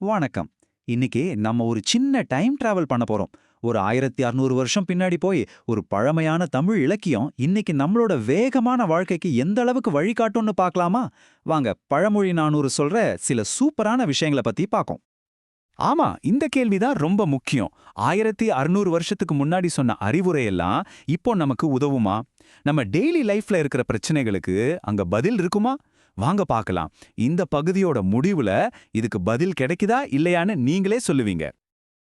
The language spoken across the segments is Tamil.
வணக்கம். இன்னைக்கு நம்ம ஒரு சின்ன டைம் டிராவல் பண்ண போறோம். ஒரு ஆயிரத்தி அறுநூறு வருஷம் பின்னாடி போய் ஒரு பழமையான தமிழ் இலக்கியம் இன்னைக்கு நம்மளோட வேகமான வாழ்க்கைக்கு எந்த அளவுக்கு வழிகாட்டும்னு பார்க்கலாமா? வாங்க பழமொழி நானூறு சொல்ற சில சூப்பரான விஷயங்களை பத்தி பார்க்கும். ஆமா இந்த கேள்விதான் ரொம்ப முக்கியம். ஆயிரத்தி அறுநூறு வருஷத்துக்கு முன்னாடி சொன்ன அறிவுரையெல்லாம் இப்போ நமக்கு உதவுமா? நம்ம டெய்லி லைஃப்ல இருக்கிற பிரச்சனைகளுக்கு அங்க பதில் இருக்குமா? வாங்க பார்க்கலாம். இந்த பகுதியோட முடிவுல இதுக்கு பதில் கிடைக்குதா இல்லையான்னு நீங்களே சொல்லுவீங்க.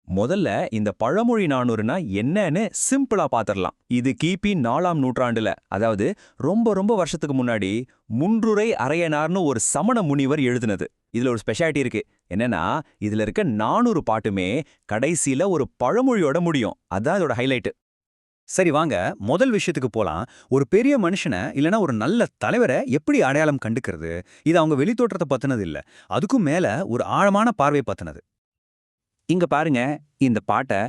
முதல்ல இந்த பழமொழி நானூறுனா என்னன்னு சிம்பிளா பாத்திரலாம். இது கிபி நாலாம் நூற்றாண்டுல அதாவது ரொம்ப ரொம்ப வருஷத்துக்கு முன்னாடி முன்றுரை அரையனார்னு ஒரு சமண முனிவர் எழுதினது. இதுல ஒரு ஸ்பெஷாலிட்டி இருக்கு. என்னன்னா இதுல இருக்க நானூறு பாட்டுமே கடைசியில ஒரு பழமொழியோட முடியும். அதான் இதோட ஹைலைட் சரி வாங்க முதல் விஷயத்துக்கு போலாம். ஒரு பெரிய மனுஷனை இல்லனா ஒரு நல்ல தலைவரை எப்படி அடையாளம் கண்டுக்கிறது? இது அவங்க வெளித்தோற்றத்தை பத்தினது இல்ல. அதுக்கும் மேல ஒரு ஆழமான பார்வை பத்தினது. இங்க பாருங்க இந்த பாட்டை.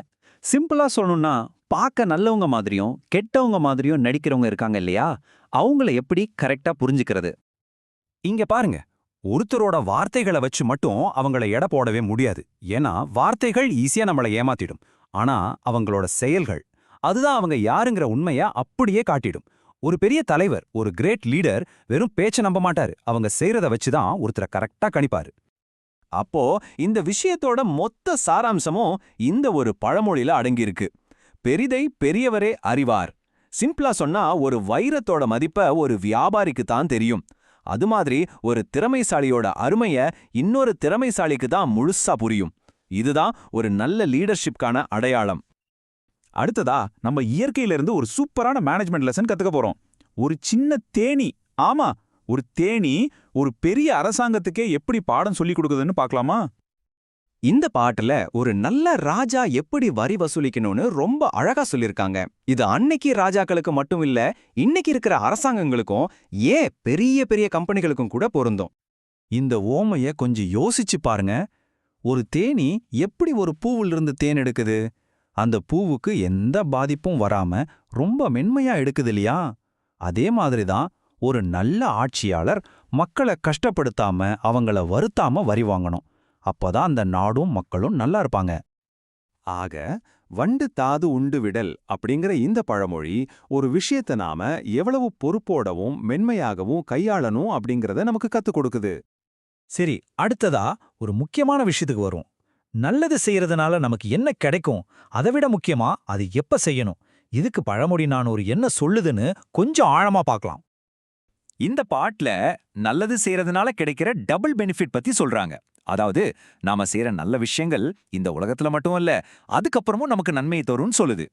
சிம்பிளா சொல்லணும்னா பார்க்க நல்லவங்க மாதிரியும் கெட்டவங்க மாதிரியும் நடிக்கிறவங்க இருக்காங்க இல்லையா? அவங்கள எப்படி கரெக்டா புரிஞ்சுக்கிறது? இங்க பாருங்க ஒருத்தரோட வார்த்தைகளை வச்சு மட்டும் அவங்கள எடை போடவே முடியாது. ஏன்னா வார்த்தைகள் ஈஸியா நம்மளை ஏமாத்திடும். ஆனா அவங்களோட செயல்கள் அதுதான் அவங்க யாருங்கிற உண்மைய அப்படியே காட்டிடும். ஒரு பெரிய தலைவர் ஒரு கிரேட் லீடர் வெறும் பேச்ச நம்ப மாட்டாரு. அவங்க செய்யறத வச்சுதான் ஒருத்தரை கரெக்டா கணிப்பாரு. அப்போ இந்த விஷயத்தோட மொத்த சாராம்சமும் இந்த ஒரு பழமொழியில அடங்கியிருக்கு. பெரிதை பெரியவரே அறிவார். சிம்பிளா சொன்னா ஒரு வைரத்தோட மதிப்ப ஒரு வியாபாரிக்கு தான் தெரியும். அது மாதிரி ஒரு திறமைசாலியோட அருமைய இன்னொரு திறமைசாலிக்கு தான் முழுசா புரியும். இதுதான் ஒரு நல்ல லீடர்ஷிப்கான அடையாளம். அடுத்ததா நம்ம இயற்கையில இருந்து ஒரு சூப்பரான மேனேஜ்மெண்ட் லெசன் கத்துக்க போறோம். ஒரு சின்ன தேனி ஆமா ஒரு தேனி ஒரு பெரிய அரசாங்கத்துக்கே எப்படி பாடம் சொல்லிக் கொடுக்குதுன்னு பார்க்கலாமா? இந்த பாட்டுல ஒரு நல்ல ராஜா எப்படி வரி வசூலிக்கணும்னு ரொம்ப அழகா சொல்லிருக்காங்க இது அன்னைக்கு ராஜாக்களுக்கு மட்டும் இல்ல இன்னைக்கு இருக்கிற அரசாங்கங்களுக்கும் ஏன் பெரிய பெரிய கம்பெனிகளுக்கும் கூட பொருந்தும். இந்த ஓமைய கொஞ்சம் யோசிச்சு பாருங்க. ஒரு தேனி எப்படி ஒரு பூவிலிருந்து தேன் எடுக்குது? அந்த பூவுக்கு எந்த பாதிப்பும் வராம ரொம்ப மென்மையா எடுக்குது இல்லையா அதே மாதிரி தான் ஒரு நல்ல ஆட்சியாளர் மக்களை கஷ்டப்படுத்தாம அவங்கள வருத்தாம வரி வாங்கணும். அப்பதான் அந்த நாடும் மக்களும் நல்லா இருப்பாங்க. ஆக வண்டு தாது உண்டு விடல் அப்படிங்கிற இந்த பழமொழி ஒரு விஷயத்தை நாம எவ்வளவு பொறுப்போடவும் மென்மையாகவும் கையாளணும் அப்படிங்கறத நமக்கு கத்துக் கொடுக்குது. சரி அடுத்ததா ஒரு முக்கியமான விஷயத்துக்கு வரும் நல்லது செய்யறதுனால நமக்கு என்ன கிடைக்கும்? அதை விட முக்கியமா அது எப்ப செய்யணும்? இதுக்கு பழமொழி நான் ஒரு என்ன சொல்லுதுன்னு கொஞ்சம் ஆழமா பார்க்கலாம். இந்த பாட்ல நல்லது செய்யறதுனால கிடைக்கிற டபுள் பெனிஃபிட் பத்தி சொல்றாங்க. அதாவது நாம செய்யற நல்ல விஷயங்கள் இந்த உலகத்துல மட்டும் இல்ல அதுக்கப்புறமும் நமக்கு நன்மையை தரும்னு சொல்லுது.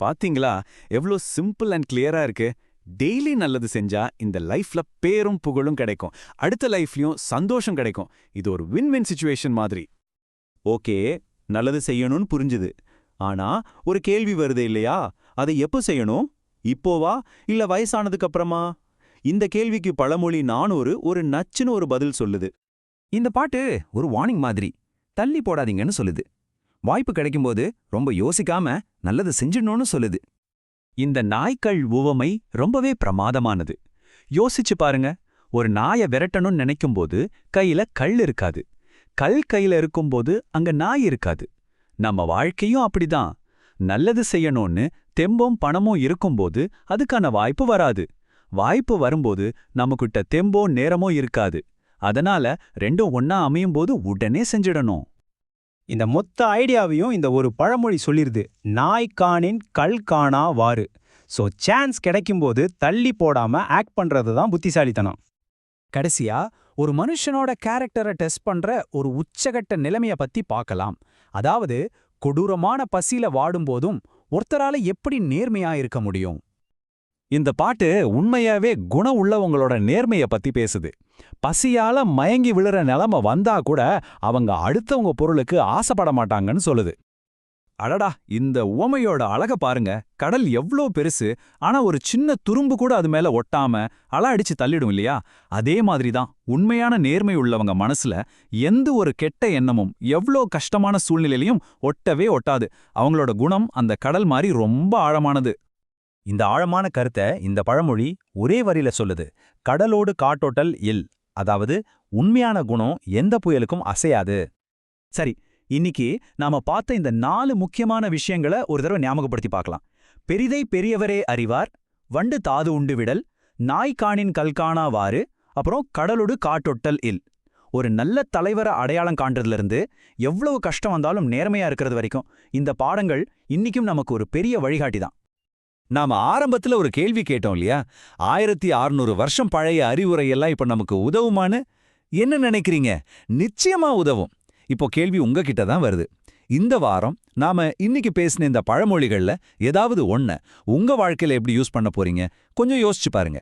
பாத்தீங்களா? எவ்வளோ சிம்பிள் அண்ட் கிளியரா இருக்கு. டெய்லி நல்லது செஞ்சா இந்த லைஃப்ல பேரும் புகழும் கிடைக்கும். அடுத்த லைஃப்லயும் சந்தோஷம் கிடைக்கும். இது ஒரு வின் வின் சுச்சுவேஷன் மாதிரி. ஓகே நல்லது செய்யணும்னு புரிஞ்சுது. ஆனா ஒரு கேள்வி வருது இல்லையா? அதை எப்போ செய்யணும்? இப்போவா? இல்ல வயசானதுக்கு அப்புறமா? இந்த கேள்விக்கு பழமொழி நானூறு ஒரு நச்சுன்னு ஒரு பதில் சொல்லுது. இந்த பாட்டு ஒரு வார்னிங் மாதிரி. தள்ளி போடாதீங்கன்னு சொல்லுது. வாய்ப்பு கிடைக்கும்போது ரொம்ப யோசிக்காம நல்லது செஞ்சிடணும்னு சொல்லுது. இந்த நாய்க்கள் உவமை ரொம்பவே பிரமாதமானது. யோசிச்சு பாருங்க ஒரு நாயை விரட்டணும்னு நினைக்கும்போது கையில கல் இருக்காது. கல் கையில இருக்கும்போது அங்க நாய் இருக்காது. நம்ம வாழ்க்கையும் அப்படிதான். நல்லது செய்யணும்னு தெம்பும் பணமும் இருக்கும்போது அதுக்கான வாய்ப்பு வராது. வாய்ப்பு வரும்போது நம்மகிட்ட தெம்போ நேரமோ இருக்காது. அதனால ரெண்டும் ஒன்னா அமையும் போது உடனே செஞ்சிடணும். இந்த மொத்த ஐடியாவையும் இந்த ஒரு பழமொழி சொல்லிருது. நாய் காணின் கல் காணா வாறு. ஸோ சான்ஸ் கிடைக்கும்போது தள்ளி போடாம ஆக்ட் பண்றது தான் புத்திசாலித்தனம். கடைசியா ஒரு மனுஷனோட கேரக்டரை டெஸ்ட் பண்ற ஒரு உச்சகட்ட நிலைமைய பத்தி பார்க்கலாம். அதாவது கொடூரமான பசியில வாடும்போதும் ஒருத்தரால எப்படி நேர்மையா இருக்க முடியும்? இந்த பாட்டு உண்மையாவே குணம் உள்ளவங்களோட நேர்மைய பத்தி பேசுது. பசியால மயங்கி விழுற நிலைமை வந்தா கூட அவங்க அடுத்தவங்க பொருளுக்கு ஆசைப்பட மாட்டாங்கன்னு சொல்லுது. அடடா இந்த உவமையோட அழக பாருங்க. கடல் எவ்ளோ பெருசு ஆனா ஒரு சின்ன துரும்பு கூட அது மேல ஒட்டாம அல அடிச்சு தள்ளிடும் இல்லையா? அதே மாதிரி தான் உண்மையான நேர்மை உள்ளவங்க மனசுல எந்த ஒரு கெட்ட எண்ணமும் எவ்ளோ கஷ்டமான சூழ்நிலையிலையும் ஒட்டவே ஒட்டாது. அவங்களோட குணம் அந்த கடல் மாதிரி ரொம்ப ஆழமானது. இந்த ஆழமான கருத்தை இந்த பழமொழி ஒரே வரியில சொல்லுது. கடலோடு காட்டோட்டல் இல் அதாவது உண்மையான குணம் எந்த புயலுக்கும் அசையாது. சரி இன்னைக்கு நாம பார்த்த இந்த நாலு முக்கியமான விஷயங்களை ஒரு தடவை ஞாபகப்படுத்தி பார்க்கலாம். பெரிதை பெரியவரே அறிவார் வண்டு தாது உண்டு விடல் நாய்காணின் கல்காணாவாறு அப்புறம் கடலொடு காட்டொட்டல் இல். ஒரு நல்ல தலைவரை அடையாளம் காண்றதுல இருந்து எவ்வளவு கஷ்டம் வந்தாலும் நேர்மையா இருக்கிறது வரைக்கும் இந்த பாடங்கள் இன்னிக்கும் நமக்கு ஒரு பெரிய வழிகாட்டி தான். நாம ஆரம்பத்துல ஒரு கேள்வி கேட்டோம் இல்லையா? ஆயிரத்தி அறுநூறு வருஷம் பழைய அறிவுரையெல்லாம் இப்ப நமக்கு உதவுமான்னு என்ன நினைக்கிறீங்க? நிச்சயமா உதவும். இப்போ கேள்வி உங்ககிட்ட தான் வருது. இந்த வாரம் நாம இன்னைக்கு பேசின இந்த பழமொழிகள்ல ஏதாவது ஒன்ன உங்க வாழ்க்கையில எப்படி யூஸ் பண்ண போறீங்க? கொஞ்சம் யோசிச்சு பாருங்க.